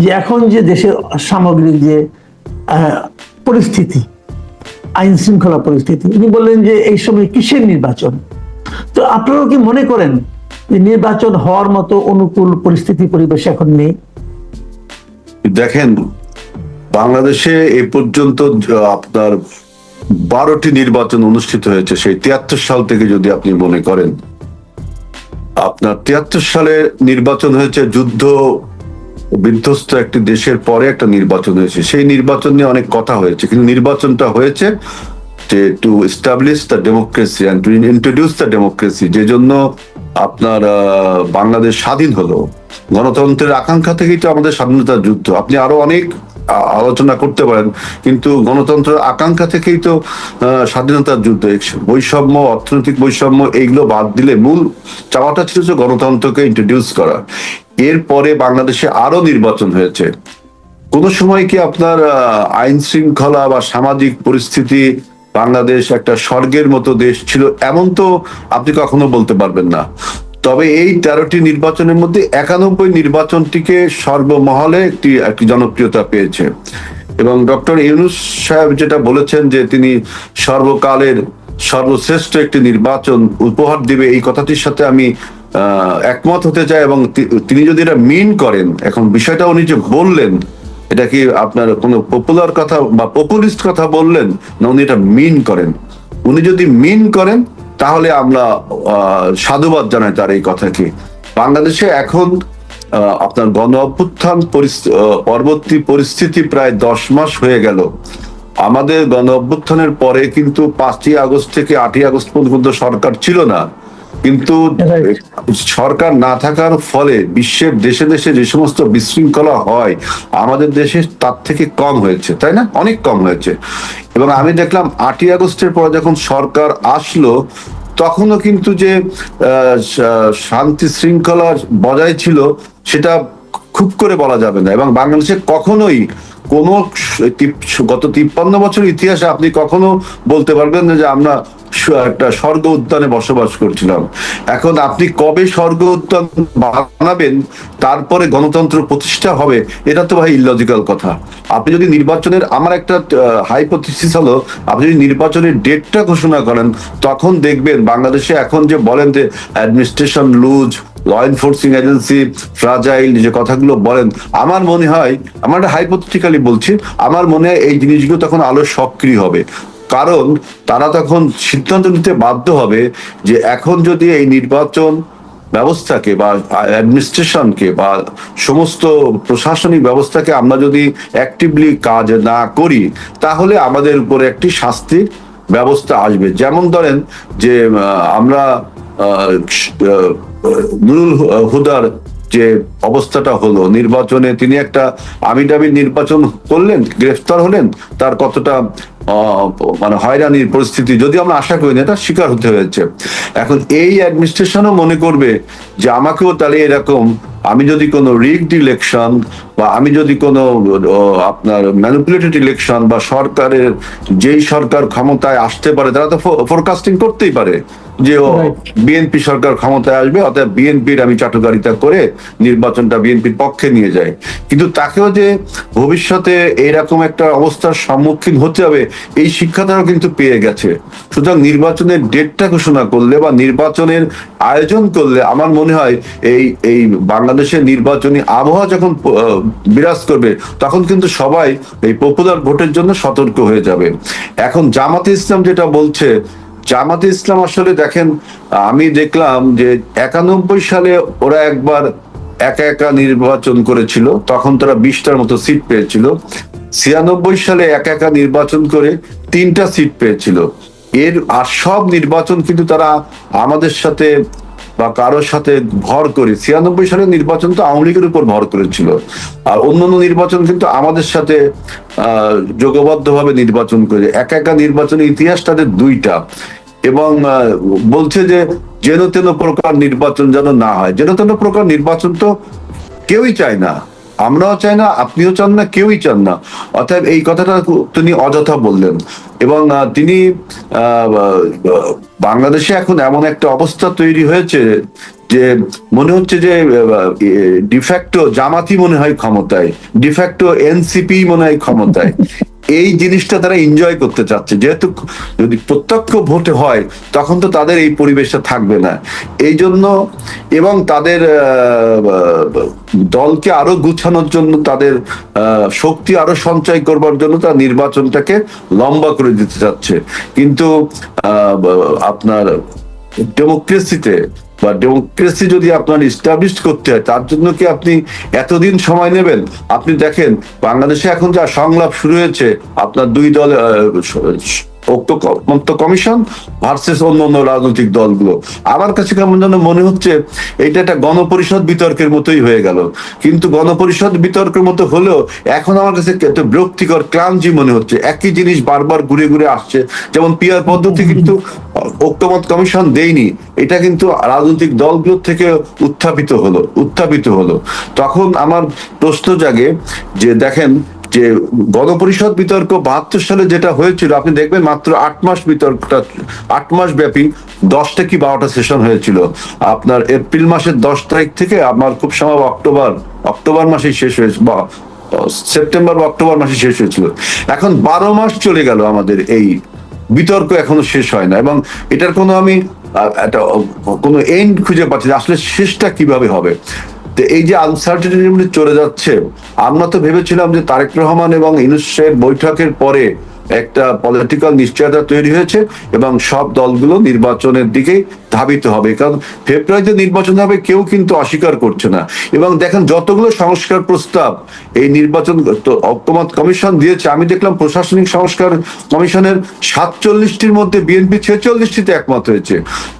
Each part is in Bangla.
যে এখন যে দেশের সামগ্রিক যে পরিস্থিতি, আইন শৃঙ্খলা পরিস্থিতি, উনি বললেন যে এই সময় কিসের নির্বাচন? তো আপনারাও কি মনে করেন যে নির্বাচন হওয়ার মতো অনুকূল পরিস্থিতি পরিবেশ এখন নেই? দেখেন, বাংলাদেশে এ পর্যন্ত আপনার বারোটি নির্বাচন অনুষ্ঠিত হয়েছে, সেই তিয়াত্তর সাল থেকে যদি আপনি মনে করেন। আপনার তিয়াত্তর সালে নির্বাচন হয়েছে যুদ্ধ বিধ্বস্ত একটি দেশের পরে একটা নির্বাচন হয়েছে। সেই নির্বাচন নিয়ে অনেক কথা হয়েছে, কিন্তু নির্বাচনটা হয়েছে যে to establish the democracy and to introduce the democracy যে জন্য আপনার বাংলাদেশ স্বাধীন হলো। গণতন্ত্রের আকাঙ্ক্ষা থেকেই তো আমাদের স্বাধীনতার যুদ্ধ। আপনি আরও অনেক আলোচনা করতে পারেন, কিন্তু গণতন্ত্রের আকাঙ্ক্ষা থেকেই তো স্বাধীনতার যুদ্ধ। বৈষম্য, অর্থনৈতিক বৈষম্য, এইগুলো বাদ দিলে মূল চাওয়াটা ছিল যে গণতন্ত্রকে ইন্ট্রোডিউস করা। এরপরে বাংলাদেশে আরও নির্বাচন হয়েছে। কোন সময় কি আপনার আইন শৃঙ্খলা বা সামাজিক পরিস্থিতি বাংলাদেশ একটা স্বর্গের মতো দেশ ছিল এমন তো আপনি কখনো বলতে পারবেন না। তবে এই তেরোটি নির্বাচনের মধ্যে একানব্বই নির্বাচনটিকে সর্বমহলে একটি একটি জনপ্রিয়তা পেয়েছে। এবং ডক্টর ইউনুস সাহেব যেটা বলেছেন যে তিনি সর্বকালের সর্বশ্রেষ্ঠ একটি নির্বাচন উপহার দিবে, এই কথাটির সাথে আমি একমত হতে চায় এবং তিনি যদি এটা মিন করেন, এখন বিষয়টা উনি যে বললেন, এটা কি আপনার কোনো পপুলার কথা বা পপুলিস্ট কথা বললেন, না উনি এটা মিন করেন? উনি যদি মিন করেন, তাহলে আমরা সাধুবাদ জানাই তার এই কথাকে। বাংলাদেশে এখন আপনার গণ অভ্যুত্থান পরবর্তী পরিস্থিতি প্রায় দশ মাস হয়ে গেল। আমাদের গণ অভ্যুত্থানের পরে কিন্তু পাঁচই আগস্ট থেকে আটই আগস্ট পর্যন্ত সরকার ছিল না। কিন্তু সরকার না থাকার ফলে বিশ্বের দেশে দেশে যে সমস্ত বিশৃঙ্খলা হয় আমাদের দেশে তার থেকে কম হয়েছে তাই না? অনেক কম হয়েছে। এবং আমি দেখলাম আটই আগস্টের পর যখন সরকার আসলো তখনও কিন্তু যে আহ, শান্তি শৃঙ্খলা বজায় ছিল সেটা খুব করে বলা যাবে না। এবং বাংলাদেশে কখনোই কোন গত তিপ্পান্ন বছর ইতিহাসে আপনি কখনো বলতে পারবেন না যে আমরা একটা স্বর্গ উদ্যানে বসবাস করছিলাম। এখন আপনি কবে স্বর্গ উদ্যান বানাবেন, তারপরে গণতন্ত্র প্রতিষ্ঠা হবে, এটা তো ভাই ইলজিক্যাল কথা। আপনি যদি নির্বাচনের আমার একটা হাইপোথিসিস হলো, আপনি যদি নির্বাচনের ডেটটা ঘোষণা করেন, তখন দেখবেন বাংলাদেশে এখন যে বলেন যে administration loose law enforcing agency fragile যে কথাগুলো বলেন, আমার মনে হয় আমার হাইপোথেটিক্যালি বলছি, আমার মনে হয় এই জিনিসগুলো তখন আলো সক্রিয় হবে। কারণ তারা তখন সিদ্ধান্ত নিতে বাধ্য হবে যে এখন যদি এই নির্বাচন ব্যবস্থাকে বা অ্যাডমিনিস্ট্রেশনকে বা সমস্ত প্রশাসনিক ব্যবস্থাকে আমরা যদি অ্যাক্টিভলি কাজ না করি, তাহলে আমাদের উপরে একটি শাস্তির ব্যবস্থা আসবে। যেমন ধরেন যে আমরা নুরুল হুদার যে অবস্থাটা হলো, নির্বাচনে তিনি একটা আমিডাবি নির্বাচন করলেন, গ্রেফতার হলেন, তার কতটা মানে হয়রানির পরিস্থিতি যদি আমরা আশা করি না, এটা শিকার হতে হয়েছে। এখন এই অ্যাডমিনিস্ট্রেশনও মনে করবে যে, আমাকেও তাহলে এরকম, আমি যদি কোনো রিগড ইলেকশন বা আমি যদি কোনো আপনার ম্যানিপুলেটেড ইলেকশন বা সরকারের যেই সরকার ক্ষমতায় আসতে পারে তারা তো ফোরকাস্টিং করতেই পারে যে ও বিএনপি সরকার ক্ষমতায় আসবে অর্থাৎ বিএনপির আমি চাটুকারিতা করে নির্বাচনটা বিএনপির পক্ষে নিয়ে যাই। কিন্তু তাকেও যে ভবিষ্যতে এইরকম একটা অবস্থার সম্মুখীন হতে হবে এই শিক্ষা শিক্ষাটাও কিন্তু পেয়ে গেছে। সুতরাং নির্বাচনের ডেটটা ঘোষণা করলে বা নির্বাচনের আয়োজন করলে আমার মনে হয় এই এই বাংলাদেশের নির্বাচনী আবহাওয়া যখন বিরাজ করবে, তখন কিন্তু সবাই এই পপুলার ভোটের জন্য সতর্ক হয়ে যাবে। এখন জামাতে ইসলাম যেটা বলছে, জামাতে ইসলাম আসলে দেখেন, আমি দেখলাম যে একানব্বই সালে ওরা একবার একা একা নির্বাচন করেছিল, তখন তারা বিশটার মতো সিট পেয়েছিল। ছিয়ানব্বই সালে একা একা নির্বাচন করে তিনটা সিট পেয়েছিল। এর আর সব নির্বাচন কিন্তু তারা আমাদের সাথে বা কারোর সাথে ভর করে, ছিয়ানব্বই সালের নির্বাচন তো আওয়ামী লীগের উপর ভর করেছিল। আর অন্যান্য নির্বাচন কিন্তু আমাদের সাথে, আহ যোগবদ্ধ ভাবে নির্বাচন করে, একা একা নির্বাচনের ইতিহাস তাদের দুইটা। এবং বলছে যে যেন তেন প্রকার নির্বাচন যেন না হয়। যেন তেন প্রকার নির্বাচন তো কেউই চায় না। আমরাও চাই না, আপনিও চান না, কেউই চান না। অর্থাৎ এই কথাটা তিনি অযথা বললেন। এবং তিনি বাংলাদেশে এখন এমন একটা অবস্থা তৈরি হয়েছে যে মনে হচ্ছে যে ডিফ্যাক্টো জামাতি মনে হয় ক্ষমতায় ডিফ্যাক্টো এনসিপি মনে হয় ক্ষমতায়। এই জিনিসটা তারা এনজয় করতে চাচ্ছে। যেহেতু যদি প্রত্যক্ষ ভোটে হয়, তখন তো তাদের এই পরিবেশটা থাকবে না। এই জন্য এবং তাদের দলকে আরও গুছানোর জন্য, তাদের শক্তি আরও সঞ্চয় করবার জন্য তারা নির্বাচনটাকে লম্বা করে দিতে চাচ্ছে। কিন্তু আপনার ডেমোক্রেসিতে বা ডেমোক্রেসি যদি আপনার ইস্টাবলিশ করতে হয়, তার জন্য কি আপনি এতদিন সময় নেবেন? আপনি দেখেন, বাংলাদেশে এখন যা সংলাপ শুরু হয়েছে, আপনার দুই দল ঐক্যমত্য কমিশন ভার্সেস অন্য অন্য রাজনৈতিক দলগুলো। আমার কাছে কেমন যেন মনে হচ্ছে এটা একটা গণপরিষদ বিতর্কের মতোই হয়ে গেল। কিন্তু গণপরিষদ বিতর্কের মতো হলেও এখন আমার কাছে বিরক্তিকর, ক্লান্তি মনে হচ্ছে। একই জিনিস বারবার ঘুরে ঘুরে আসছে। যেমন পিয়ার পদ্ধতি কিন্তু ঐক্যমত কমিশন দেয়নি। এটা কিন্তু রাজনৈতিক দলগুলোর থেকে উত্থাপিত হলো উত্থাপিত হলো। তখন আমার প্রশ্ন জাগে যে দেখেন যে গণপরিষদ বিতর্ক বাহাত্তর সালে যেটা হয়েছিল, আপনি দেখবেন মাত্র আট মাস বিতর্কটা, আট মাস ব্যাপী দশটা কি বারোটা সেশন হয়েছিল। আপনার এপ্রিল মাসের দশ তারিখ থেকে আমার খুব সম্ভব অক্টোবর অক্টোবর মাসেই শেষ হয়েছে, বা সেপ্টেম্বর বা অক্টোবর মাসে শেষ হয়েছিল। এখন বারো মাস চলে গেল আমাদের এই বিতর্ক এখনও শেষ হয় না, এবং এটার কোনো আমি একটা, কোনো এন্ড খুঁজে পাচ্ছি আসলে শেষটা কীভাবে হবে? তো এই যে আনসার্টিনিটি চলে যাচ্ছে, আমরা তো ভেবেছিলাম যে তারেক রহমান এবং ইনুসের বৈঠকের পরে একটা পলিটিক্যাল নিশ্চয়তা তৈরি হয়েছে এবং সব দলগুলো নির্বাচনের দিকে ধাবিত হবে। কারণ ফেব্রুয়ারিতে নির্বাচন হবে কেউ কিন্তু অস্বীকার করছে না। এবং দেখেন, যতগুলো সংস্কার প্রস্তাব এই নির্বাচন ঐক্যমত কমিশন দিয়েছে, আমি দেখলাম প্রশাসনিক সংস্কার কমিশনের সাতচল্লিশটির মধ্যে বিএনপি ছেচল্লিশটিতে একমত হয়েছে।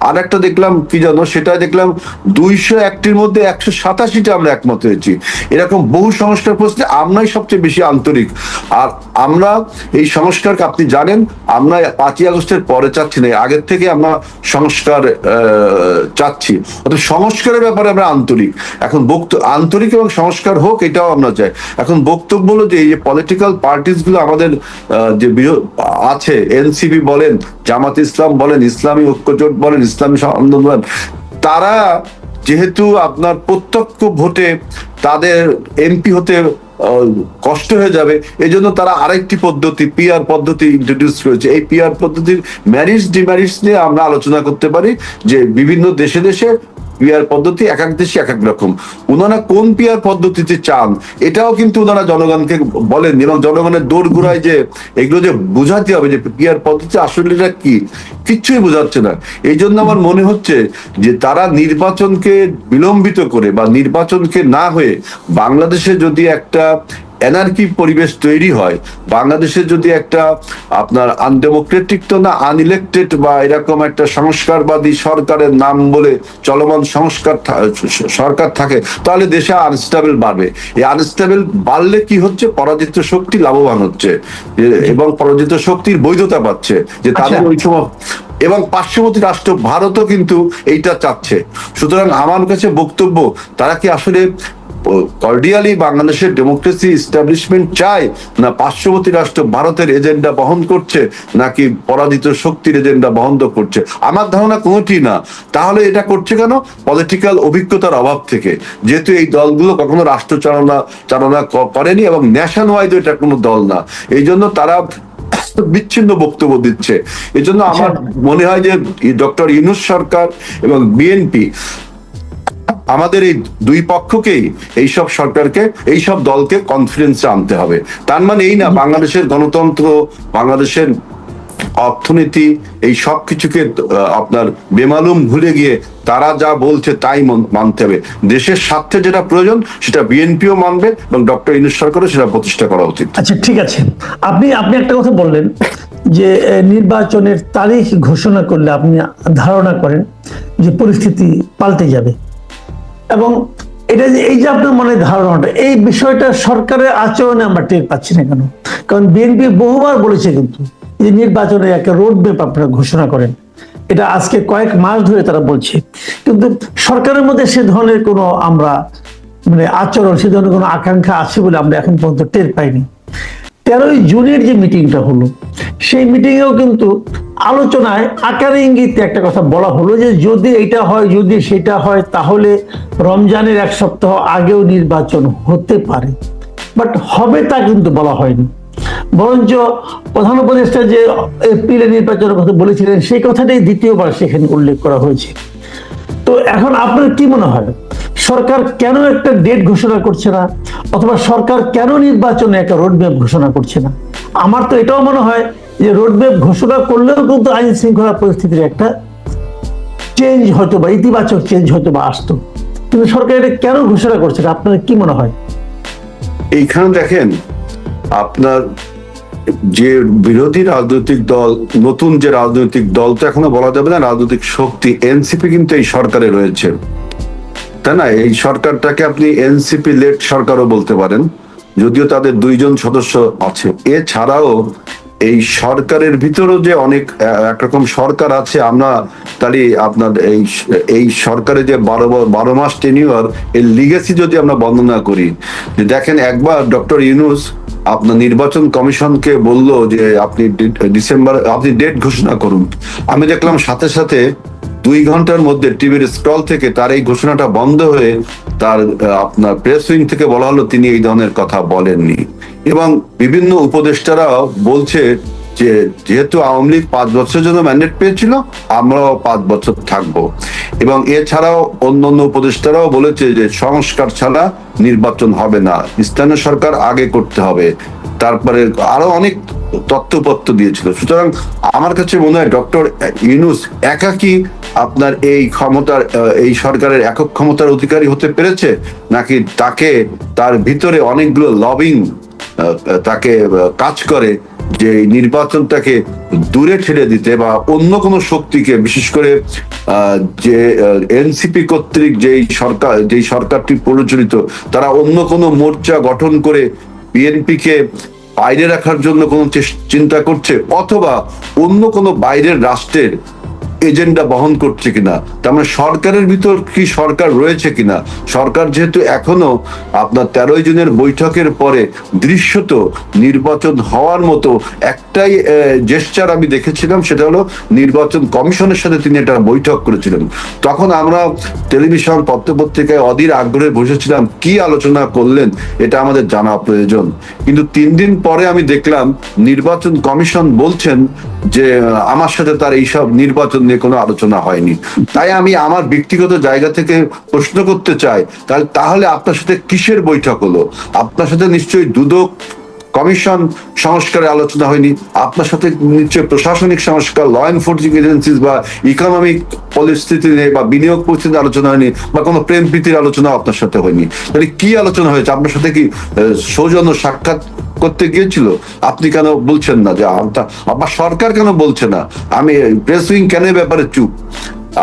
আর একটা দেখলাম, কি জানো সেটা দেখলাম দুইশো একটির মধ্যে একশো সাতাশিটা আমরা একমত হয়েছি। এরকম বহু সংস্কার প্রশ্নে আমরাই সবচেয়ে বেশি আন্তরিক। আর আমরা এই সংস্কারকে আপনি জানেন, আমরা পাঁচই আগস্টের পরে চাচ্ছি না, আগের থেকে আমরা সংস্কার চাচ্ছি। অর্থাৎ সংস্কারের ব্যাপারে আমরা আন্তরিক। এখন আন্তরিক এবং সংস্কার হোক, এটাও আমরা চাই। এখন বক্তব্য হলো যে, এই যে পলিটিক্যাল পার্টিসগুলো আমাদের যে আছে এনসিপি বলেন, জামাত ইসলাম বলেন, ইসলামী ঐক্যজোট বলেন, ইসলামী আন্দোলন তারা যেহেতু আপনার প্রত্যক্ষ ভোটে তাদের এমপি হতে কষ্ট হয়ে যাবে এই জন্য তারা আরেকটি পদ্ধতি পিআর পদ্ধতি ইন্ট্রোডিউস করেছে। এই পিআর পদ্ধতির ম্যারিজ ডিম্যারিজ নিয়ে আমরা আলোচনা করতে পারি যে বিভিন্ন দেশে দেশে পিআর পদ্ধতি এক এক দেশে এক এক রকম। ওনারা কোন পিআর পদ্ধতিতে চান, এটাও কিন্তু ওনারা জনগণকে বলেন। এবং জনগণের দৌড় ঘুরায় যে এগুলো যে বোঝাতে হবে যে পিআর পদ্ধতি আসলে এটা কি কিচ্ছুই বোঝাচ্ছে না। এই জন্য আমার মনে হচ্ছে যে তারা নির্বাচনকে বিলম্বিত করে বা নির্বাচনকে না হয়ে বাংলাদেশে যদি একটা এনার্কি পরিবেশ তৈরি হয়। বাংলাদেশে যদি একটা আপনার আনডেমোক্রেটিক তো না আনইলেক্টেড বা এরকম একটা সংস্কারবাদী সরকারের নাম বলে চলমান সংস্কার সরকার থাকে তাহলে দেশে আনস্টেবল বাড়বে। এই আনস্টেবল বাড়লে কি হচ্ছে? পরাজিত শক্তি লাভবান হচ্ছে। এবং পরাজিত শক্তির বৈধতা পাচ্ছে। যে তাদের আচ্ছা। ওই সময় এবং পার্শ্ববর্তী রাষ্ট্র ভারতও কিন্তু এইটা চাচ্ছে। সুতরাং আমার কাছে বক্তব্য তারা কি আসলে কর্ডিয়ালি বাংলাদেশের ডেমোক্রেসি ইস্টাবলিশমেন্ট চায় না পার্শ্ববর্তী রাষ্ট্র ভারতের এজেন্ডা বহন করছে নাকি পরাজিত শক্তির এজেন্ডা বহন করছে? আমার ধারণা কোনোটি না। তাহলে এটা করছে কেন? পলিটিক্যাল অভিজ্ঞতার অভাব থেকে। যেহেতু এই দলগুলো কখনো রাষ্ট্র চালনা চালনা করেনি এবং ন্যাশন ওয়াইড এটা কোনো দল না। এই জন্য তারা বিচ্ছিন্ন বক্তব্য দিচ্ছে। এই জন্য আমার মনে হয় যে ডক্টর ইউনুস সরকার এবং বিএনপি আমাদের এই দুই পক্ষকেই এইসব সরকারকে, এইসব দলকে কনফিডেন্সে আনতে হবে। তার মানে এই না, বাংলাদেশের গণতন্ত্র, বাংলাদেশের অর্থনীতি, এই সব কিছুকে আপনার বেমালুম ভুলে গিয়ে তারা যা বলছে তাই মানতে হবে। দেশের স্বার্থে যেটা প্রয়োজন, সেটা বিএনপিও মানবে এবং ডক্টর ইনুস সরকারও সেটা প্রতিষ্ঠা করা উচিত। আচ্ছা ঠিক আছে। আপনি আপনি একটা কথা বললেন যে নির্বাচনের তারিখ ঘোষণা করলে আপনি ধারণা করেন যে পরিস্থিতি পাল্টে যাবে। এবং এটা যে এই যে আপনার মনে ধারণাটা, এই বিষয়টা সরকারের আচরণে আমরা টের পাচ্ছি না কেন? কারণ বিএনপি বহুবার বলেছে কিন্তু যে নির্বাচনে একটা রোড ম্যাপ আপনারা ঘোষণা করেন। এটা আজকে কয়েক মাস ধরে তারা বলছে। কিন্তু সরকারের মধ্যে সে ধরনের কোনো আমরা মানে আচরণ, সে ধরনের কোনো আকাঙ্ক্ষা আছে বলে আমরা এখন পর্যন্ত টের পাইনি। তেরোই জুনের যে মিটিংটা হলো, সেই মিটিংয়েও কিন্তু আলোচনায় আকারে ইঙ্গিতে একটা কথা বলা হলো যে যদি এটা হয়, যদি সেটা হয়, তাহলে রমজানের এক সপ্তাহ আগেও নির্বাচন হতে পারে। বাট হবে তা কিন্তু বলা হয়নি। বরঞ্চ প্রধান উপদেষ্টা যে এপ্রিলে নির্বাচনের কথা বলেছিলেন, সেই কথাটাই দ্বিতীয়বার সেখানে উল্লেখ করা হয়েছে। তো এখন আপনার কি মনে হয়? সরকার কেন একটা ডেট ঘোষণা করছে না? অথবা সরকার কেন নির্বাচনে একটা রোডম্যাপ ঘোষণা করছে না? আমার তো এটাও মনে হয় যে রোডম্যাপ ঘোষণা করলেও কিন্তু আইন শৃঙ্খলা পরিস্থিতির একটা চেঞ্জ হয়তো বা, ইতিবাচক চেঞ্জ হয়তো বা আসতো। কিন্তু সরকার এটা কেন ঘোষণা করছে না? আপনার কি মনে হয়? এইখানে দেখেন, আপনার যে বিরোধী রাজনৈতিক দল, নতুন যে রাজনৈতিক দল, তো এখনও বলা যাবে না রাজনৈতিক শক্তি, এনসিপি কিন্তু এই সরকারে রয়েছে। তাই না, এই সরকারটাকে আপনি এনসিপি লেট সরকারও বলতে পারেন, যদিও তাদের দুইজন সদস্য আছে। এছাড়াও এই সরকারের ভিতরেও যে অনেক একরকম সরকার আছে, আমরা তাহলে আপনার এই এই সরকারে যে বারো বারো মাস টেনিওর এর লিগেসি যদি আমরা বর্ণনা করি, যে দেখেন একবার ডক্টর ইউনুস আপনার নির্বাচন কমিশনকে বলল যে আপনি ডিসেম্বর, আপনি ডেট ঘোষণা করুন। আমি দেখলাম সাথে সাথে দুই ঘণ্টার মধ্যে টিভির স্টল থেকে তার এই ঘোষণাটা বন্ধ হয়ে তার আপনার প্রেস উইং থেকে বলা হলো তিনি এই ধরনের কথা বলেননি। এবং বিভিন্ন উপদেষ্টারাও বলছে যে, যেহেতু আওয়ামী লীগ পাঁচ বছরের জন্য ম্যান্ডেট পেয়েছিল, আমরাও পাঁচ বছর থাকব। এবং এছাড়াও অন্যান্য উপদেষ্টারাও বলেছে যে, সংস্কার ছাড়া নির্বাচন হবে না। স্থানীয় সরকার আগে করতে হবে। তারপরে আরও অনেক তথ্যপত্র দিয়েছিল। সুতরাং আমার কাছে মনে হয় ডক্টর ইউনুস একাকি আপনার এই ক্ষমতার এই সরকারের একক ক্ষমতার অধিকারী হতে পেরেছে, নাকি তাকে তার ভিতরে অনেকগুলো লবিং তাকে কাজ করে যে নির্বাচনটাকে দূরে ঠেলে দিতে বা অন্য কোনো শক্তিকে, বিশেষ করে যে এনসিপি কর্তৃক যেই সরকার, যেই সরকারটি পরিচালিত, তারা অন্য কোনো মোর্চা গঠন করে বিএনপি কে বাইরে রাখার জন্য কোনো চিন্তা করছে অথবা অন্য কোনো বাইরের রাষ্ট্রের এজেন্ডা বহন করছে কিনা, তার মানে সরকারের ভিতর কি সরকার রয়েছে কিনা, সরকার যেহেতু এখনও আপনার তেরোই জনের বৈঠকের পরে দৃশ্যত নির্বাচন হওয়ার মতো একটাই জেস্টার আমি দেখেছিলাম, সেটা হলো নির্বাচন কমিশনের সাথে তিনি একটা বৈঠক করেছিলেন। তখন আমরা টেলিভিশন পত্রপত্রিকায় অধীর আগ্রহে বসেছিলাম, কি আলোচনা করলেন, এটা আমাদের জানা প্রয়োজন। কিন্তু তিন দিন পরে আমি দেখলাম, নির্বাচন কমিশন বলছেন যে, আমার সাথে তার এইসব নির্বাচন নিয়ে কোনো আলোচনা হয়নি। তাই আমি আমার ব্যক্তিগত জায়গা থেকে প্রশ্ন করতে চাই, তাহলে তাহলে আপনার সাথে কিসের বৈঠক হলো? আপনার সাথে নিশ্চয়ই দুদক কমিশন সংস্কারে আলোচনা হয়নি। আপনার সাথে নিশ্চয়ই প্রশাসনিক সংস্কার ল এনফোর্সিং এজেন্সিস বা ইকোনমিক পরিস্থিতি নিয়ে বা বিনিয়োগ পরিস্থিতির আলোচনা হয়নি বা কোনো প্রেম প্রীতির আলোচনা আপনার সাথে হয়নি। তাহলে কি আলোচনা হয়েছে? আপনার সাথে কি সৌজন্য সাক্ষাৎ করতে গিয়েছিল? আপনি কেন বলছেন না যে আপনার সরকার কেন বলছে না? আমি প্রেস উইং কেন ব্যাপারে চুপ?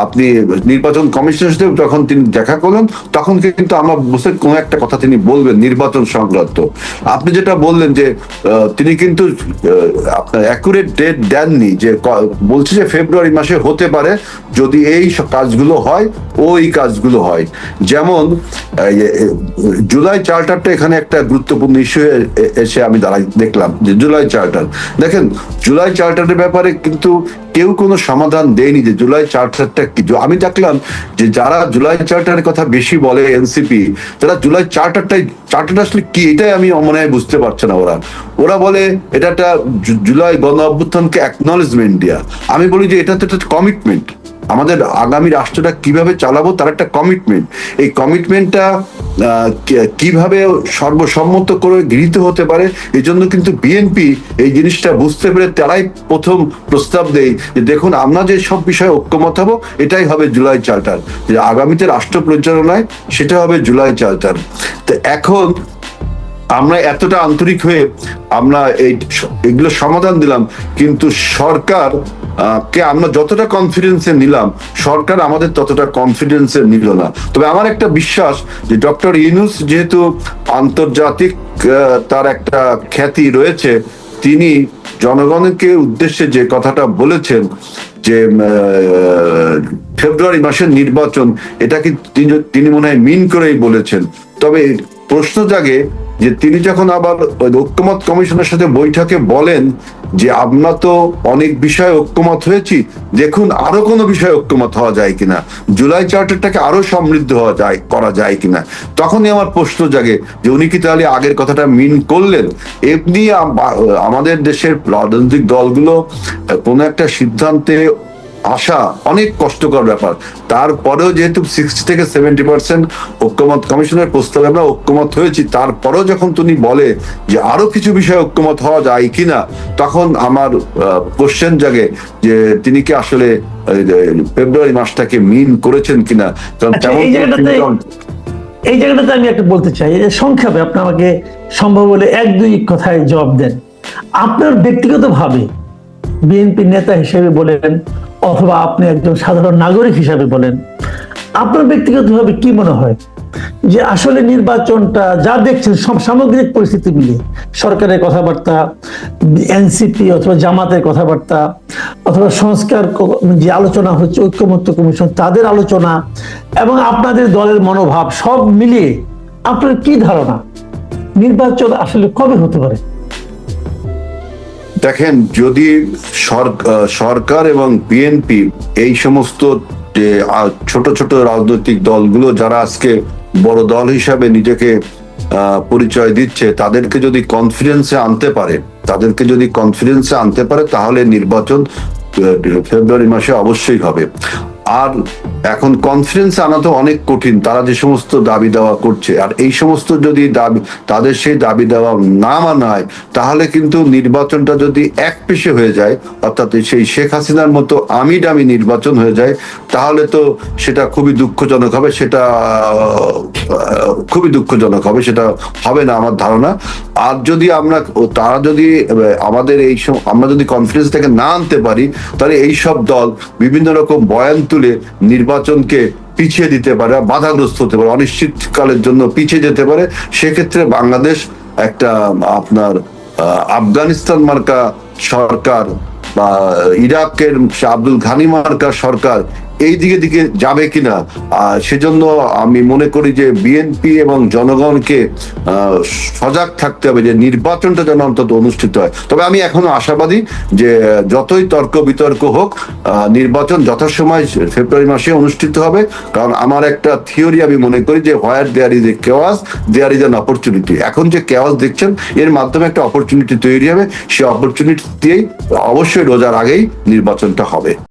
আপনি নির্বাচন কমিশনের সাথে যখন তিনি দেখা করলেন, তখন কিন্তু আমার বসে কোনো একটা কথা তিনি বলবেন, নির্বাচন সংক্রান্ত। আপনি যেটা বললেন যে তিনি কিন্তু আপনার অ্যাকুরেট ডেট দেননি, যে বলছে যে ফেব্রুয়ারি মাসে হতে পারে, যদি এই কাজগুলো হয় ওই কাজগুলো হয়। যেমন জুলাই চার্টারটা এখানে একটা গুরুত্বপূর্ণ ইস্যু এসে আমি দাঁড়াই, দেখলাম যে জুলাই চার্টার। দেখেন, জুলাই চার্টারের ব্যাপারে কিন্তু কেউ কোনো সমাধান দেয়নি যে জুলাই চার্টারটা কি? আমি দেখলাম যে যারা জুলাই চার্টারের কথা বেশি বলে এনসিপি, তারা জুলাই চার্টারটাই, চার্টার আসলে কি? এটাই আমি মনে হয় বুঝতে পারছে না ওরা। ওরা বলে এটা একটা জুলাই গণ অভ্যুত্থানকে অ্যাকনলেজমেন্ট দেওয়া আমি বলি যে এটা তো একটা কমিটমেন্ট আমাদের আগামী রাষ্ট্রটা কীভাবে চালাবো তার একটা কমিটমেন্ট এই কমিটমেন্টটা কীভাবে সর্বসম্মত করে গৃহীত হতে পারে এই জন্য কিন্তু বিএনপি এই জিনিসটা বুঝতে পেরে তারাই প্রথম প্রস্তাব দেয় যে দেখুন, আমরা যে সব বিষয়ে ঐক্যমত হব, এটাই হবে জুলাই চার্টার। যে আগামীতে রাষ্ট্র পরিচালনায় সেটা হবে জুলাই চার্টার। তো এখন আমরা এতটা আন্তরিক হয়ে আমরা এই, এগুলো সমাধান দিলাম, কিন্তু সরকার কে আমরা যতটা কনফিডেন্সে নিলাম, সরকার আমাদের ততটা কনফিডেন্সে নিল না। তবে আমার একটা বিশ্বাস যে ডক্টর ইউনুস যেহেতু আন্তর্জাতিক তার একটা খ্যাতি রয়েছে, তিনি জনগণকে উদ্দেশ্যে যে কথাটা বলেছেন যে ফেব্রুয়ারি মাসের নির্বাচন, এটা কি তিনি মনে হয় মিন করেই বলেছেন। তবে প্রশ্ন জাগে যে তিনি যখন আবার ঐক্যমত কমিশনের সাথে বৈঠকে বলেন যে আমরা তো অনেক বিষয়ে ঐক্যমত হয়েছি, দেখুন আরও কোনো বিষয়ে ঐক্যমত হওয়া যায় কিনা? জুলাই চার্টারটাকে আরও সমৃদ্ধ হওয়া যায়, করা যায় কিনা? তখনই আমার প্রশ্ন জাগে যে উনি কি তাহলে আগের কথাটা মিন করলেন? এমনি আমাদের দেশের রাজনৈতিক দলগুলো কোনো একটা সিদ্ধান্তে আসা অনেক কষ্টকর ব্যাপার। তারপরেও যেহেতু সিক্সটি থেকে সেভেন্টি পার্সেন্ট ঐক্যমত কমিশনের প্রস্তাবে আমরা ঐক্যমত হয়েছি তারপরেও যখন তিনি বলে যে আরও কিছু বিষয়ে ঐক্যমত হওয়া যায় কিনা তখন আমার কোশ্চেন জাগে যে তিনি কি আসলে ফেব্রুয়ারি মাসটাকে মিন করেছেন কিনা? কারণ আচ্ছা, তেমন এই জায়গাটাতে আমি একটা বলতে চাই যে সংক্ষেপে আপনি আমাকে সম্ভব হলে এক দুই কথায় জবাব দেন। আপনার ব্যক্তিগতভাবে বিএনপি নেতা হিসেবে বলেন অথবা আপনি একজন সাধারণ নাগরিক হিসাবে বলেন, আপনার ব্যক্তিগতভাবে কি মনে হয় যে আসলে নির্বাচনটা যা দেখছেন সব সামগ্রিক পরিস্থিতি মিলিয়ে সরকারের কথাবার্তা এনসিপি অথবা জামাতের কথাবার্তা, অথবা সংস্কার যে আলোচনা হচ্ছে, ঐক্যমত্য কমিশন, তাদের আলোচনা এবং আপনাদের দলের মনোভাব সব মিলিয়ে আপনার কি ধারণা? নির্বাচন আসলে কবে হতে পারে? দেখেন, যদি সর- সরকার এবং বিএনপি এই সমস্ত ছোট ছোট রাজনৈতিক দলগুলো যারা আজকে বড় দল হিসাবে নিজেকে পরিচয় দিচ্ছে, তাদেরকে যদি কনফিডেন্সে আনতে পারে, তাদেরকে যদি কনফিডেন্সে আনতে পারে, তাহলে নির্বাচন ফেব্রুয়ারি মাসে অবশ্যই হবে। আর এখন কনফিডেন্স আনা তো অনেক কঠিন। তারা যে সমস্ত দাবি দেওয়া করছে, আর এই সমস্ত যদি দাবি, তাদের সেই দাবি দেওয়া না মানায়, তাহলে কিন্তু নির্বাচনটা যদি এক পেশে হয়ে যায়, অর্থাৎ সেই শেখ হাসিনার মতো আমি ডামি নির্বাচন হয়ে যায়, তাহলে তো সেটা খুবই দুঃখজনক হবে, সেটা খুবই দুঃখজনক হবে, সেটা হবে না আমার ধারণা। আর যদি আমরা তারা যদি আমাদের এই আমরা যদি কনফিডেন্স থেকে না আনতে পারি, তাহলে এই সব দল বিভিন্ন রকম বয়ান তুলে নির্বাচনকে পিছিয়ে দিতে পারে বাধাগ্রস্ত হতে পারে, অনিশ্চিতকালের জন্য পিছিয়ে যেতে পারে, সেক্ষেত্রে বাংলাদেশ একটা, আপনার আফগানিস্তান মার্কা সরকার বা ইরাকের আব্দুল ঘানি মার্কা সরকার এই দিকে দিকে যাবে কিনা সেজন্য আমি মনে করি যে বিএনপি এবং জনগণকে সজাগ থাকতে হবে যে নির্বাচনটা যেন অন্তত অনুষ্ঠিত হয়। তবে আমি এখনও আশাবাদী যে, যতই তর্ক বিতর্ক হোক নির্বাচন যথাসময় ফেব্রুয়ারি মাসে অনুষ্ঠিত হবে। কারণ আমার একটা থিওরি আমি মনে করি যে, where there is a chaos, there is an opportunity. এখন যে কেওয়াস দেখছেন, এর মাধ্যমে একটা অপরচুনিটি তৈরি হবে। সেই অপরচুনিটি দিয়েই অবশ্যই রোজার আগেই নির্বাচনটা হবে।